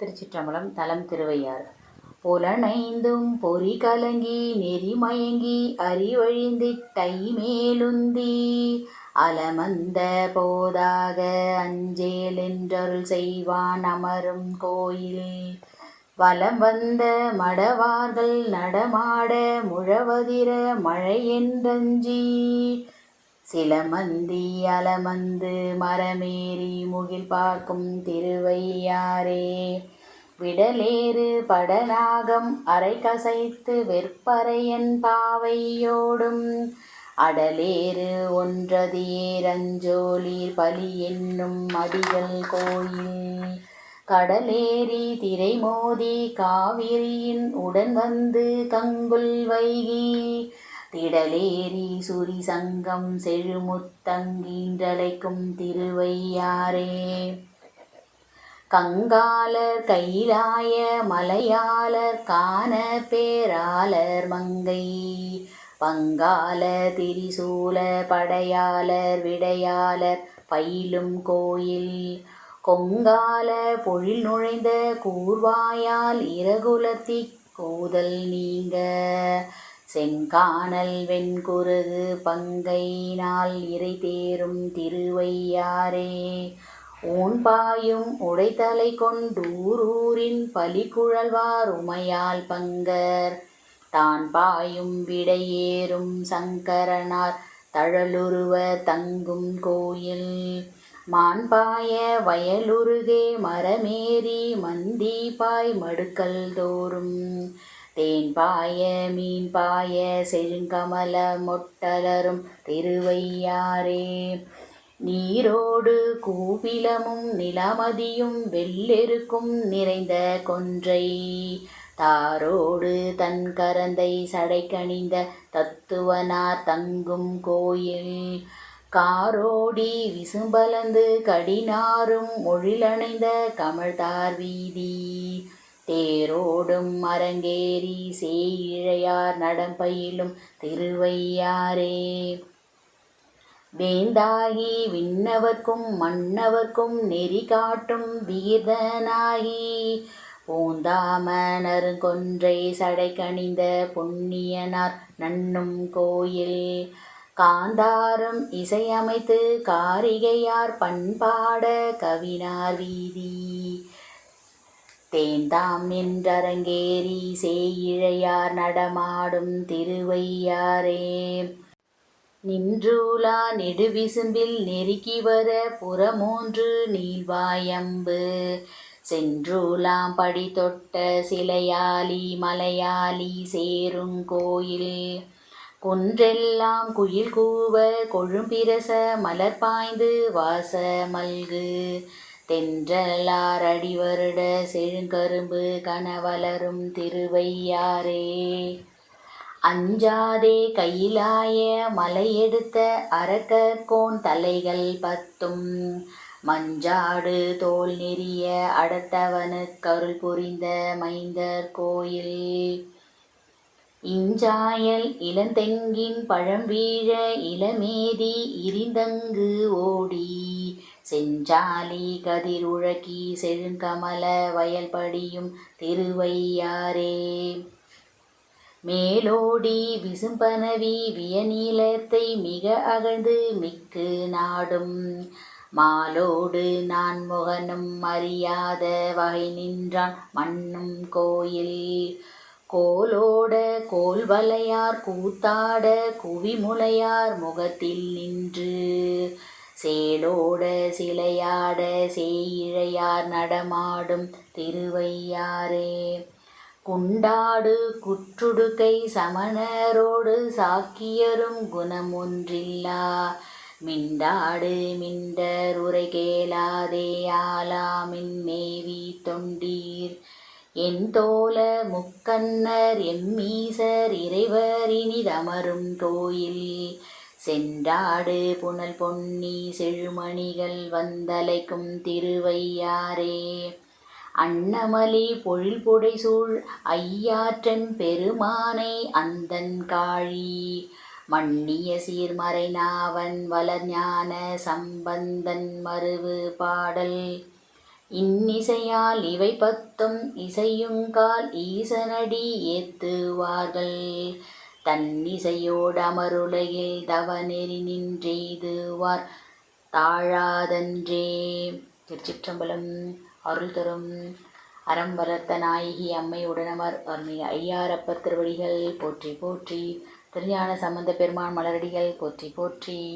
திருச்சிற்றம்பலம் தலம் திருவையாறு. புலனைந்தும் பொறி கலங்கி நெறிமயங்கி அறிவழிந்திட்டை மேலுந்தி அலமந்த போதாக அஞ்சேல் என்றருள் செய்வான் அமரும் கோயில். வலம் வந்த மடவார்கள் நடமாட முழவதிர மழையென்றஞ்சி சிலமந்தி அலமந்து மரமேறி முகில் பார்க்கும் திருவையாரே விடலேறு படநாகம் அரை கசைத்து வெற்பறையன் பாவையோடும் அடலேறு ஒன்றதியேரஞ்சோலீர் பலி என்னும் அடிகள் கோயில். கடலேறி திரைமோதி காவிரியின் உடன் வந்து கங்குல் வைகி. திடலேரி சுரி சங்கம் செழுமுத்தங்கீன்றலைக்கும் திருவையாரே கங்காலர் கைலாய மலையாளர் காண பேராளர் மங்கை. பங்கால திரிசூல படையாளர் விடையாளர் பயிலும் கோயில். கொங்கால பொழில் நுழைந்த கூர்வாயால் இரகுலத்தி கூதல் நீங்க. செங்கானல் வெண்குருகு பங்கையினால் இறை தேரும் திருவையாரே ஊன்பாயும் உடைத்தலை கொண்டூரூரின் பலிக்குழல்வார் உமையால் பங்கர். தான் பாயும் விடையேறும் சங்கரனார் தழலுருவ தங்கும் கோயில். மான்பாய வயலுருகே மரமேறி மந்திபாய் மடுக்கல் தோறும். தேன் பாய மீன் பாய செழுங்கமல மொட்டலரும் திருவையாரே நீரோடு கூவிலமும் நிலமதியும் வெள்ளெருக்கும் நிறைந்த கொன்றை. தாரோடு தன் கரந்தை சடைக்கணிந்த தத்துவனார் தங்கும் கோயில். காரோடி விசும்பலந்து கடினாரும் மொழிலணைந்த கமழ்தார் வீதி. தேரோடும் அரங்கேறி சேயிழையார் நடம்பயிலும் திருவையாரே வேந்தாகி விண்ணவர்க்கும் மன்னவர்க்கும் நெறி காட்டும் வீதனாகி சடை கணிந்த புண்ணியனார் நன்னும் கோயில். காந்தாரம் இசையமைத்து காரிகையார் பண்பாட கவினார் வீதி. தேந்தாம் என்றரங்கேறி சேயிழையார் நடமாடும் திருவையாரே நின்றூலா நெடுவிசும்பில் நெருக்கி வர புறமூன்று நீள்வாயம்பு. சென்றூலாம் படி தொட்ட சிலையாலி மலையாளி சேருங்கோயில் குன்றெல்லாம் குயில் கூவ கொழும்பிரச மலர் பாய்ந்து வாச மல்கு. தென்றலார் அடிவருட செழுங்கரும்பு கனவலரும் திருவையாரே அஞ்சாதே கையிலாய மலையெடுத்த அரக்கர்கோன் தலைகள் பத்தும். மஞ்சாடு தோல் நெறிய அடர்த்தவனுக்கருள் புரிந்த மைந்தர் கோயில். இஞ்சாயல் இளந்தெங்கின் பழம் வீழ இளமேதி இரிந்தங்கு ஓடி. செஞ்சாலி கதிருழக்கி செழுங்கமல வயல்படியும் திருவையாரே மேலோடி விசும்பனவி வியநீலத்தை மிக அகழ்ந்து மிக்கு நாடும். மாலோடு நான் முகனும் அறியாத வகை நின்றான் மண்ணும் கோயில். கோலோட கோல்வலையார் கூத்தாட குவிமுலையார் முகத்தில் நின்று சேலோட சிலையாட சேயிழையார் நடமாடும் திருவையாரே குண்டாடு குற்றுடுக்கை சமணரோடு சாக்கியரும் குணமொன்றில்லா. மிண்டாடு மிண்டர் உரை கேளாதே ஆலாமின் மேவி தொண்டீர். என் தோல முக்கன்னர் எம்மீசர் இறைவர் இனிதமரும் கோயில் சென்றாடு புனல் பொன்னி செழுமணிகள் வந்தலைக்கும் திருவையாரே அன்னமலி பொழில் புடைசூழ் ஐயாற்றன் பெருமானை அந்தன் காழி. மன்னிய சீர்மறை நாவன் வளர்ஞான சம்பந்தன் மருவு பாடல். இன்னிசையால் இவை பத்தும் இசையுங்கால் ஈசனடி ஏத்துவார்கள். தன்னிசையோடமருளையில் தவநெறி நின்றெய்துவார் தாழாதன்றே. திருச்சிற்றம்பலம் அருள் தரும் அறம் வளர்த்த நாயகி அம்மை உடனமர் அருள்மிகு ஐயாரப்பர் திருவடிகள் போற்றி போற்றி திருஞான சம்பந்த பெருமான் மலரடிகள் போற்றி போற்றி.